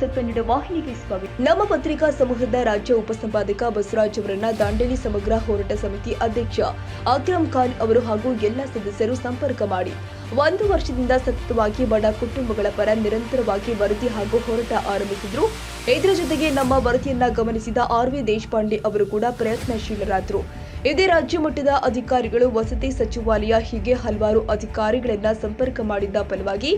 News ನೀಡುವ ವಾಹಿನಿಗೆ ಸ್ವಾಗತ. ನಮ್ಮ ಪತ್ರಿಕಾ ಸಮೂಹದ ರಾಜ್ಯ ಉಪಸಂಪಾದಕ ಬಸವರಾಜ್ ಅವರನ್ನ ದಾಂಡೇಲಿ ಸಮಗ್ರ ಹೋರಾಟ ಸಮಿತಿ ಅಧ್ಯಕ್ಷ ಅಕ್ರಮ್ ಖಾನ್ ಅವರು ಹಾಗೂ ಎಲ್ಲ ಸದಸ್ಯರು ಸಂಪರ್ಕ ಮಾಡಿ. ಒಂದು ವರ್ಷದಿಂದ ಸತತವಾಗಿ ಬಡ ಕುಟುಂಬಗಳ ಪರ ನಿರಂತರವಾಗಿ ವರದಿ ಹಾಗೂ ಹೋರಾಟ ಆರಂಭಿಸಿದ್ರು. ಇದರ ಜೊತೆಗೆ ನಮ್ಮ ವರದಿಯನ್ನ ಗಮನಿಸಿದ ಆರ್ ವಿ ದೇಶಪಾಂಡೆ ಅವರು ಕೂಡ ಪ್ರಯತ್ನಶೀಲರಾದರು. ಇದೇ ರಾಜ್ಯ ಮಟ್ಟದ ಅಧಿಕಾರಿಗಳು, ವಸತಿ ಸಚಿವಾಲಯ ಹೀಗೆ ಹಲವಾರು ಅಧಿಕಾರಿಗಳನ್ನ ಸಂಪರ್ಕ ಮಾಡಿದ್ದ ಫಲವಾಗಿ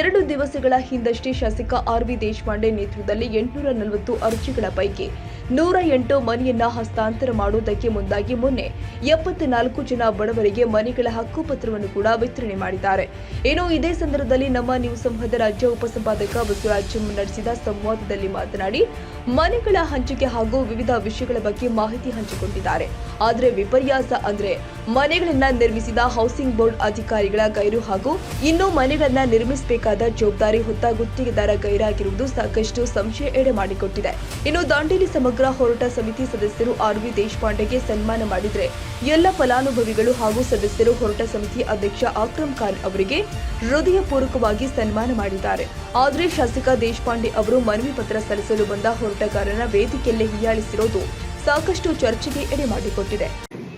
ಎರಡು ದಿವಸಗಳ ಹಿಂದಷ್ಟೇ ಶಾಸಕ ಆರ್ ವಿ ದೇಶಪಾಂಡೆ ನೇತೃತ್ವದಲ್ಲಿ ಎಂಟುನೂರ ನಲವತ್ತು ಅರ್ಜಿಗಳ ಪೈಕಿ ನೂರ ಎಂಟು ಮನೆಯನ್ನ ಹಸ್ತಾಂತರ ಮಾಡುವುದಕ್ಕೆ ಮುಂದಾಗಿ ಮೊನ್ನೆ ಎಪ್ಪತ್ನಾಲ್ಕು ಜನ ಬಡವರಿಗೆ ಮನೆಗಳ ಹಕ್ಕುಪತ್ರವನ್ನು ಕೂಡ ವಿತರಣೆ ಮಾಡಿದ್ದಾರೆ. ಇನ್ನು ಇದೇ ಸಂದರ್ಭದಲ್ಲಿ ನಮ್ಮ ನ್ಯೂಸ್ ಸಂಘದ ರಾಜ್ಯ ಉಪಸಂಪಾದಕ ಬಸವರಾಜ್ ನಡೆಸಿದ ಸಂವಾದದಲ್ಲಿ ಮಾತನಾಡಿ, ಮನೆಗಳ ಹಂಚಿಕೆ ಹಾಗೂ ವಿವಿಧ ವಿಷಯಗಳ ಬಗ್ಗೆ ಮಾಹಿತಿ ಹಂಚಿಕೊಂಡಿದ್ದಾರೆ. ಆದರೆ ವಿಪರ್ಯಾಸ ಅಂದ್ರೆ ಮನೆಗಳನ್ನ ನಿರ್ಮಿಸಿದ ಹೌಸಿಂಗ್ ಬೋರ್ಡ್ ಅಧಿಕಾರಿಗಳ ಗೈರು ಹಾಗೂ ಇನ್ನೂ ಮನೆಗಳನ್ನ ನಿರ್ಮಿಸಬೇಕಾದ ಜವಾಬ್ದಾರಿ ಹೊತ್ತ ಗುತ್ತಿಗೆದಾರ ಗೈರಾಗಿರುವುದು ಸಾಕಷ್ಟು ಸಂಶಯ ಎಡೆ ಮಾಡಿಕೊಟ್ಟಿದೆ. ಇನ್ನು ದಾಂಡೇಲಿ ಸಮಗ್ರ ಹೋರಾಟ ಸಮಿತಿ ಸದಸ್ಯರು ಆರ್ ವಿ ದೇಶಪಾಂಡೆಗೆ ಸನ್ಮಾನ ಮಾಡಿದರೆ ಎಲ್ಲ ಫಲಾನುಭವಿಗಳು ಹಾಗೂ ಸದಸ್ಯರು ಹೋರಾಟ ಸಮಿತಿ ಅಧ್ಯಕ್ಷ ಅಕ್ರಮ್ ಖಾನ್ ಅವರಿಗೆ ಹೃದಯಪೂರ್ವಕವಾಗಿ ಸನ್ಮಾನ ಮಾಡಿದ್ದಾರೆ. ಆದರೆ ಶಾಸಕ ದೇಶಪಾಂಡೆ ಅವರು ಮನವಿ ಪತ್ರ ಸಲ್ಲಿಸಲು ಬಂದ ಹೋರಾಟಗಾರನ ವೇದಿಕೆಯಲ್ಲೇ ಹೀಯಾಳಿಸಿರೋದು ಸಾಕಷ್ಟು ಚರ್ಚೆಗೆ ಎಡೆ ಮಾಡಿಕೊಟ್ಟಿದೆ.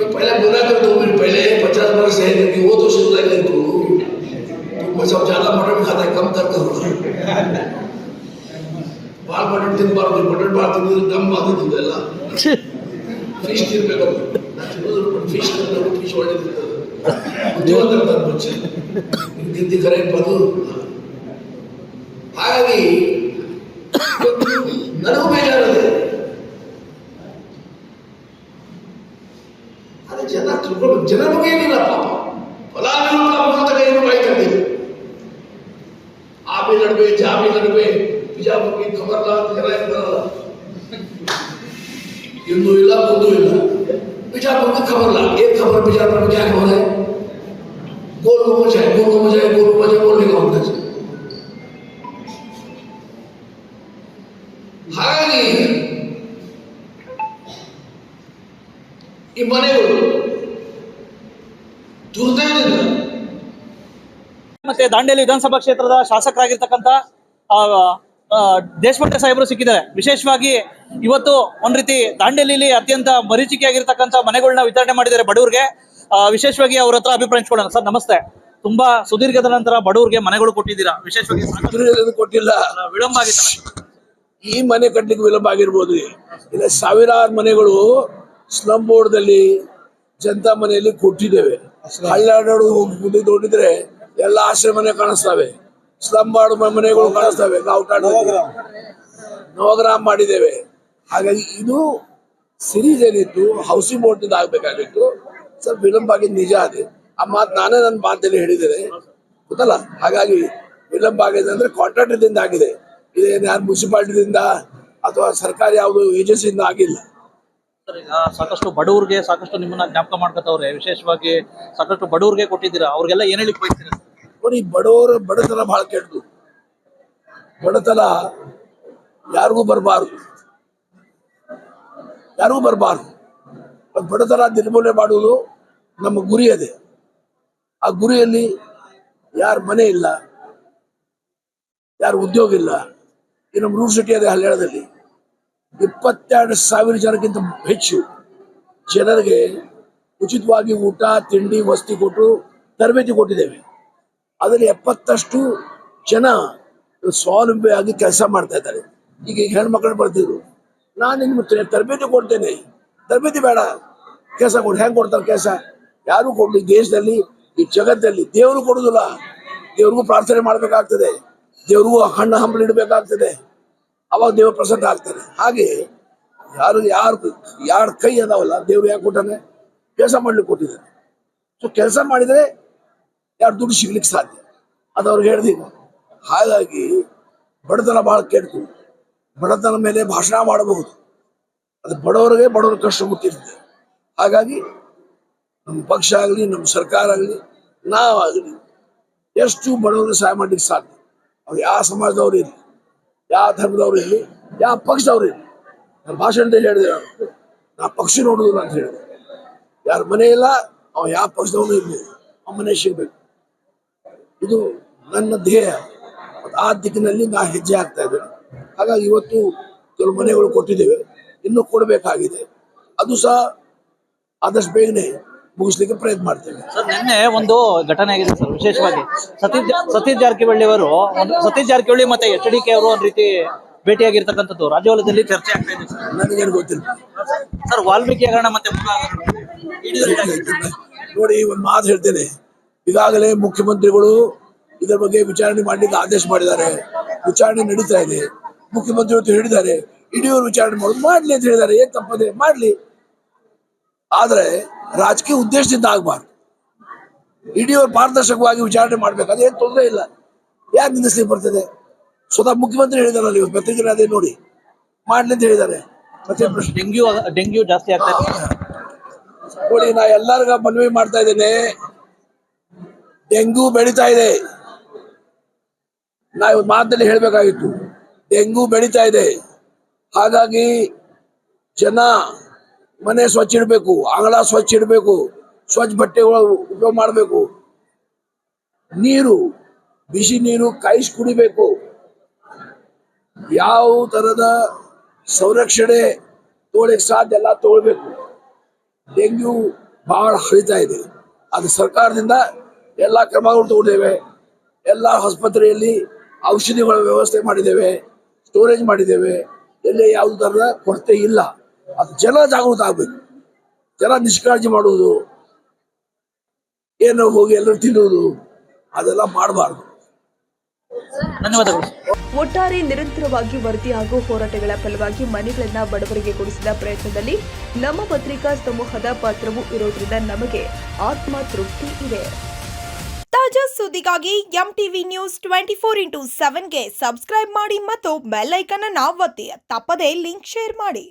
मैं पहले बोला था दो मिनट पहले पचास वर्ष है क्योंकि वो तो सुन लगे तू तू सब ज्यादा मटन खाता है कम कर दो ಬಾಲ್ ಮಟನ್ ತಿನ್ಬಾರ್ದು ಮಟನ್ ಬಾಲ್ ತಿಂದಿದ್ರೆ ದಮ್ ಆಗ್ತಿದ್ದೆಲ್ಲ ಫಿಶ್ ತಿನ್ಬೇಕು ಫಿಶ್ ತಿನ್ಬೇಕು ಫಿಶ್ ಒಳ್ಳೆದಿರ್ತದೆ ಬುದ್ಧಿವಂತ ಮುಂಚೆ ತಿಂದಿ ಕರೆಕ್ಟ್ ಬಂದು ಹಾಗಾಗಿ ನನಗೂ ಬೇಜಾರಿದೆ ಅದೇ ಜನ ತಿಳ್ಕೊಳ್ಬೇಕು ಜನರ ಬಗ್ಗೆ ಏನಿಲ್ಲ ಪಾಪ ಫಲಾನುಭವಿಗಳ ಮೂಲಕ ಏನು ಕಾಯ್ಕೊಂಡಿಲ್ಲ ಆ ಬಿ ನಡುವೆ ಜಾ ಬಿ ನಡುವೆ ಬಿಜಾಪುರಕ್ಕೆ ಖಬರ್ ಜನ ಇರ್ತಾರಲ್ಲ ಇಂದು ಇಲ್ಲ ಮುಂದೂ ಇಲ್ಲ बीजापुर में खबर ला एक खबर बीजापुर में क्या खबर है गोल गुमज है गोल गुमज है गोल गुमज है बोलने का होना चाहिए ಈ ಮನೆಗಳು ದುರ್ದೈವದಿಂದ ಮತ್ತೆ ದಾಂಡೇಲಿ ವಿಧಾನಸಭಾ ಕ್ಷೇತ್ರದ ಶಾಸಕರಾಗಿರ್ತಕ್ಕಂತ ದೇಶಪಾಂಡೆ ಸಾಹೇಬರು ಸಿಕ್ಕಿದ್ದಾರೆ. ವಿಶೇಷವಾಗಿ ಇವತ್ತು ಒಂದ್ ರೀತಿ ದಾಂಡೇಲಿಲಿ ಅತ್ಯಂತ ಮರೀಚಿಕೆಯಾಗಿರ್ತಕ್ಕಂಥ ಮನೆಗಳನ್ನ ವಿತರಣೆ ಮಾಡಿದ್ದಾರೆ ಬಡವರಿಗೆ. ಆ, ವಿಶೇಷವಾಗಿ ಅವ್ರ ಹತ್ರ ಅಭಿಪ್ರಾಯ ಹಂಚ್ಕೊಳ್ಳೋಣ. ಸರ್ ನಮಸ್ತೆ. ತುಂಬಾ ಸುದೀರ್ಘದ ನಂತರ ಬಡವರಿಗೆ ಮನೆಗಳು ಕೊಟ್ಟಿದ್ದೀರಾ? ವಿಶೇಷವಾಗಿ ಕೊಟ್ಟಿಲ್ಲ. ವಿಳಂಬ ಆಗಿತ್ತು ಈ ಮನೆ ಕಟ್ಟಲಿಕ್ಕೆ ವಿಳಂಬ ಆಗಿರ್ಬೋದು. ಇಲ್ಲ ಸಾವಿರಾರು ಮನೆಗಳು ಸ್ಲಮ್ ಬೋರ್ಡ್ದಲ್ಲಿ ಜನತಾ ಮನೆಯಲ್ಲಿ ಕೊಟ್ಟಿದ್ದೇವೆ. ಹಳ್ಳಿಯಾಡೋಡು ಮುಂದೆ ನೋಡಿದ್ರೆ ಎಲ್ಲ ಆಶ್ರಯ ಮನೆ ಕಾಣಿಸ್ತವೆ. ಸ್ಲಮ್ ಬಾರ್ಡ್ ಮನೆಗಳು ಕಾಣಿಸ್ತವೆ ಗಾವುಟಾಡ ನವಗ್ರಾಮ್. ಮಾಡಿದ್ದೇವೆ. ಹಾಗಾಗಿ ಇದು ಸಿರೀಸ್ ಏನಿತ್ತು ಹೌಸಿಂಗ್ ಬೋರ್ಡ್ ಆಗ್ಬೇಕಾಗಿತ್ತು. ಸ್ವಲ್ಪ ವಿಳಂಬ ಆಗಿದ್ದು ನಿಜ ಅದೇ. ಆ ಮಾತು ನಾನೇ ನನ್ನ ಮಾತಲ್ಲಿ ಹೇಳಿದ್ದೇನೆ. ಗೊತ್ತಲ್ಲ? ಹಾಗಾಗಿ ವಿಳಂಬ ಆಗಿದೆ ಅಂದ್ರೆ ಕಾಂಟ್ರಾಕ್ಟರ್ದಿಂದ ಆಗಿದೆ. ಇದೇನು ಯಾರು ಮುನ್ಸಿಪಾಲ್ಟಿದಿಂದ ಅಥವಾ ಸರ್ಕಾರಿ ಯಾವುದು ಏಜೆನ್ಸಿಯಿಂದ ಆಗಿಲ್ಲ. ಸಾಕಷ್ಟು ಬಡವರಿಗೆ ಸಾಕಷ್ಟು ನಿಮ್ಮನ್ನ ಜ್ಞಾಪಕ ಮಾಡ್ಕೊತವ್ರೆ. ವಿಶೇಷವಾಗಿ ಸಾಕಷ್ಟು ಬಡವರಿಗೆ ಕೊಟ್ಟಿದ್ದೀರಾ. ಅವ್ರಿಗೆಲ್ಲ ಏನ್ ಹೇಳಿ ಬಯಸ್ತೀರಾ ಬಡವರ ಬಡತನ ಬಹಳ ಕೆಟ್ಟದು ಬಡತನ ಯಾರಿಗೂ ಬರಬಾರ್ದು. ಯಾರಿಗೂ ಬರಬಾರ್ದು. ಬಡತನ ನಿರ್ಮೂಲನೆ ಮಾಡುವುದು ನಮ್ಮ ಗುರಿ ಅದೇ. ಆ ಗುರಿಯಲ್ಲಿ ಯಾರ ಮನೆ ಇಲ್ಲ, ಯಾರ ಉದ್ಯೋಗ ಇಲ್ಲ, ಈ ನಮ್ಮ ಸಿಟಿ ಅದೇ ಹಳ್ಳಿಯಾಳದಲ್ಲಿ ಇಪ್ಪತ್ತೆರಡು ಸಾವಿರ ಜನಕ್ಕಿಂತ ಹೆಚ್ಚು ಜನರಿಗೆ ಉಚಿತವಾಗಿ ಊಟ, ತಿಂಡಿ, ವಸತಿ ಕೊಟ್ಟು ತರಬೇತಿ ಕೊಟ್ಟಿದ್ದೇವೆ. ಅದರಲ್ಲಿ ಎಪ್ಪತ್ತಷ್ಟು ಜನ ಸ್ವಾವಲಂಬಿಯಾಗಿ ಕೆಲಸ ಮಾಡ್ತಾ ಇದ್ದಾರೆ. ಈಗ ಈಗ ಹೆಣ್ಮಕ್ಳು ಬರ್ತಿದ್ರು. ನಾನು ನಿಮ್ಗೆ ತರಬೇತಿ ಕೊಡ್ತೇನೆ. ತರಬೇತಿ ಬೇಡ. ಕೆಲಸ ಕೊಡಿ. ಹೆಂಗ್ ಕೊಡ್ತಾರೆ ಕೆಲಸ? ಯಾರು ಕೊಡ್ಲಿ? ದೇಶದಲ್ಲಿ, ಈ ಜಗತ್ತಲ್ಲಿ ದೇವರು ಕೊಡುದಿಲ್ಲ. ದೇವ್ರಿಗೂ ಪ್ರಾರ್ಥನೆ ಮಾಡ್ಬೇಕಾಗ್ತದೆ. ದೇವ್ರಿಗೂ ಹಣ್ಣು ಹಂಬಲು ಇಡಬೇಕಾಗ್ತದೆ. ಅವಾಗ ದೇವ ಪ್ರಸನ್ನ ಆಗ್ತಾನೆ. ಹಾಗೆ ಯಾರು ಯಾರು, ಯಾರ ಕೈ ಅದಾವಲ್ಲ, ದೇವ್ರು ಯಾಕೆ ಕೊಟ್ಟಾನೆ? ಕೆಲಸ ಮಾಡ್ಲಿಕ್ಕೆ ಕೊಟ್ಟಿದ್ದಾನೆ. ಸೊ ಕೆಲಸ ಮಾಡಿದರೆ ಯಾರು ದುಡ್ಡು ಸಿಗ್ಲಿಕ್ಕೆ ಸಾಧ್ಯ? ಅದು ಅವ್ರಿಗೆ ಹೇಳ್ದೀಗ ಹಾಗಾಗಿ ಬಡತನ ಬಹಳ ಕೆಡ್ತು ಬಡತನ ಮೇಲೆ ಭಾಷಣ ಮಾಡಬಹುದು. ಅದು ಬಡವರಿಗೆ ಬಡವರ ಕಷ್ಟ ಗೊತ್ತಿರುತ್ತೆ. ಹಾಗಾಗಿ ನಮ್ಮ ಪಕ್ಷ ಆಗಲಿ, ನಮ್ಮ ಸರ್ಕಾರ ಆಗಲಿ, ನಾವಾಗಲಿ ಎಷ್ಟು ಬಡವರಿಗೆ ಸಹಾಯ ಮಾಡ್ಲಿಕ್ಕೆ ಸಾಧ್ಯ? ಅವ್ರು ಯಾವ ಸಮಾಜದವ್ರು ಇರಲಿ ಯಾವ ಧರ್ಮದವ್ರು ಇರಲಿ, ಯಾವ ಪಕ್ಷದವ್ರು ಇರಲಿ. ನಾನು ಭಾಷಣದಲ್ಲಿ ಹೇಳಿದೆ ನಾನು. ನಾ ಪಕ್ಷ ನೋಡುದು ಅಂತ ಹೇಳಿದೆ. ಯಾರ ಮನೆ ಇಲ್ಲ, ಅವ ಯಾವ ಪಕ್ಷದವನು ಇರಲಿ. ಅವ ಮನೆ ಸಿಗ್ಬೇಕು. ಇದು ನನ್ನ ಧ್ಯೇಯ. ಆ ದಿಕ್ಕಿನಲ್ಲಿ ನಾ ಹೆಜ್ಜೆ ಆಗ್ತಾ ಇದ್ದೇನೆ. ಹಾಗಾಗಿ ಇವತ್ತು ಕೆಲವು ಮನೆಗಳು ಕೊಟ್ಟಿದ್ದೇವೆ. ಇನ್ನೂ ಕೊಡಬೇಕಾಗಿದೆ. ಅದು ಸಹ ಆದಷ್ಟು ಬೇಗನೆ ಮುಗಿಸ್ಲಿಕ್ಕೆ ಪ್ರಯತ್ನ ಮಾಡ್ತೇವೆ. ಸರ್ ನಿನ್ನೆ ಒಂದು ಘಟನೆ ಆಗಿದೆ ಸರ್ ವಿಶೇಷವಾಗಿ. ಸತೀಶ್ ಸತೀಶ್ ಜಾರಕಿಹೊಳಿ ಅವರು ಒಂದು ಸತೀಶ್ ಜಾರಕಿಹೊಳಿ ಮತ್ತೆ ಎಚ್ ಡಿ ಕೆ ಅವರು ಒಂದ್ ರೀತಿ ಭೇಟಿಯಾಗಿರ್ತಕ್ಕಂಥದ್ದು. ರಾಜ್ಯವಲಯದಲ್ಲಿ ಚರ್ಚೆ ಆಗ್ತಾ ಇದೆ ಸರ್. ನನಗೇನು ಗೊತ್ತಿಲ್ಲ. ಸರ್ ವಾಲ್ಮೀಕಿ ಹಗರಣ ಮತ್ತೆ ಹಗರಣ. ಇಡೀ. ನೋಡಿ ಒಂದು ಮಾತು ಹೇಳ್ತೇನೆ. ಈಗಾಗಲೇ ಮುಖ್ಯಮಂತ್ರಿಗಳು ಇದರ ಬಗ್ಗೆ ವಿಚಾರಣೆ ಮಾಡಲಿಕ್ಕೆ ಆದೇಶ ಮಾಡಿದ್ದಾರೆ. ವಿಚಾರಣೆ ನಡೀತಾ ಇದೆ. ಮುಖ್ಯಮಂತ್ರಿ ಇವತ್ತು ಹೇಳಿದ್ದಾರೆ ಇಡಿಯವರು ವಿಚಾರಣೆ ಮಾಡೋದು ಮಾಡ್ಲಿ ಅಂತ ಹೇಳಿದ್ದಾರೆ. ಏನ್ ತಪ್ಪದೆ ಮಾಡ್ಲಿ. ಆದ್ರೆ ರಾಜಕೀಯ ಉದ್ದೇಶದಿಂದ ಆಗಬಾರ್ದು. ಇಡಿಯವರು ಪಾರದರ್ಶಕವಾಗಿ ವಿಚಾರಣೆ ಮಾಡ್ಬೇಕು. ಅದೇನು ತೊಂದರೆ ಇಲ್ಲ. ಯಾಕೆ ನಿಲ್ಲಿಸ್ಲಿಕ್ಕೆ ಬರ್ತದೆ? ಸ್ವತಃ ಮುಖ್ಯಮಂತ್ರಿ ಹೇಳಿದಾರಲ್ಲ ಇವತ್ತು ಪತ್ರಿಕೆ ಅದೇ ನೋಡಿ. ಮಾಡ್ಲಿ ಅಂತ ಹೇಳಿದ್ದಾರೆ ಮತ್ತೆ ಡೆಂಗ್ಯೂ ಡೆಂಗ್ಯೂ ಜಾಸ್ತಿ ಆಗ್ತಾ ಇದೆ. ನೋಡಿ ನಾ ಎಲ್ಲರಿಗ ಮನವಿ ಮಾಡ್ತಾ ಇದ್ದೇನೆ. ಡೆಂಗ್ಯೂ ಬೆಳೀತಾ ಇದೆ. ನಾ ಇವತ್ತು ಮಾತಲ್ಲಿ ಹೇಳ್ಬೇಕಾಗಿತ್ತು. ಡೆಂಗ್ಯೂ ಬೆಳೀತಾ ಇದೆ. ಹಾಗಾಗಿ ಜನ ಮನೆ ಸ್ವಚ್ಛ ಇಡಬೇಕು ಅಂಗಳ ಸ್ವಚ್ಛ ಇಡಬೇಕು, ಸ್ವಚ್ಛ ಬಟ್ಟೆಗಳು ಉಪಯೋಗ ಮಾಡಬೇಕು. ನೀರು, ಬಿಸಿ ನೀರು ಕಾಯಿಸಿ ಕುಡಿಬೇಕು. ಯಾವ ತರದ ಸಂರಕ್ಷಣೆ ತಗೊಳ್ಳಿಕ್ಕೆ ಸಾಧ್ಯ ಎಲ್ಲ ತಗೊಳ್ಬೇಕು. ಡೆಂಗ್ಯೂ ಬಹಳ ಹರಿತಾ ಇದೆ. ಅದು ಸರ್ಕಾರದಿಂದ ಎಲ್ಲ ಕ್ರಮಗಳು ತಗೊಂಡಿದ್ದೇವೆ. ಎಲ್ಲ ಆಸ್ಪತ್ರೆಯಲ್ಲಿ ಔಷಧಿಗಳ ವ್ಯವಸ್ಥೆ ಮಾಡಿದ್ದೇವೆ, ಸ್ಟೋರೇಜ್ ಮಾಡಿದ್ದೇವೆ. ಎಲ್ಲಿ ಯಾವುದೇ ಥರದ ಕೊರತೆ ಇಲ್ಲ. ಅದು ಜನ ಜಾಗೃತ ಆಗ್ಬೇಕು. ಜನ ನಿಷ್ಕಾಳಜಿ ಮಾಡುವುದು ಏನೋ ಹೋಗಿ ಎಲ್ಲರೂ ತಿನ್ನುವುದು ಅದೆಲ್ಲ ಮಾಡಬಾರ್ದು. ಧನ್ಯವಾದಗಳು. ಒಟ್ಟಾರೆ ನಿರಂತರವಾಗಿ ವರದಿ ಹಾಗೂ ಹೋರಾಟಗಳ ಫಲವಾಗಿ ಮನೆಗಳನ್ನ ಬಡವರಿಗೆ ಕೊಡಿಸಿದ ಪ್ರಯತ್ನದಲ್ಲಿ ನಮ್ಮ ಪತ್ರಿಕಾ ಸಮೂಹದ ಪಾತ್ರವೂ ಇರೋದ್ರಿಂದ ನಮಗೆ ಆತ್ಮ ತೃಪ್ತಿ ಇದೆ. ತಾಜಾ ಸುದ್ದಿಗಾಗಿ M TV news twenty four into ಸೆವೆನ್ಗೆ subscribe ಮಾಡಿ ಮತ್ತು ಬೆಲ್ ಐಕನ್ ಅನ್ನ ಒತ್ತಿ. ತಪ್ಪದೇ ಲಿಂಕ್ ಶೇರ್ ಮಾಡಿ.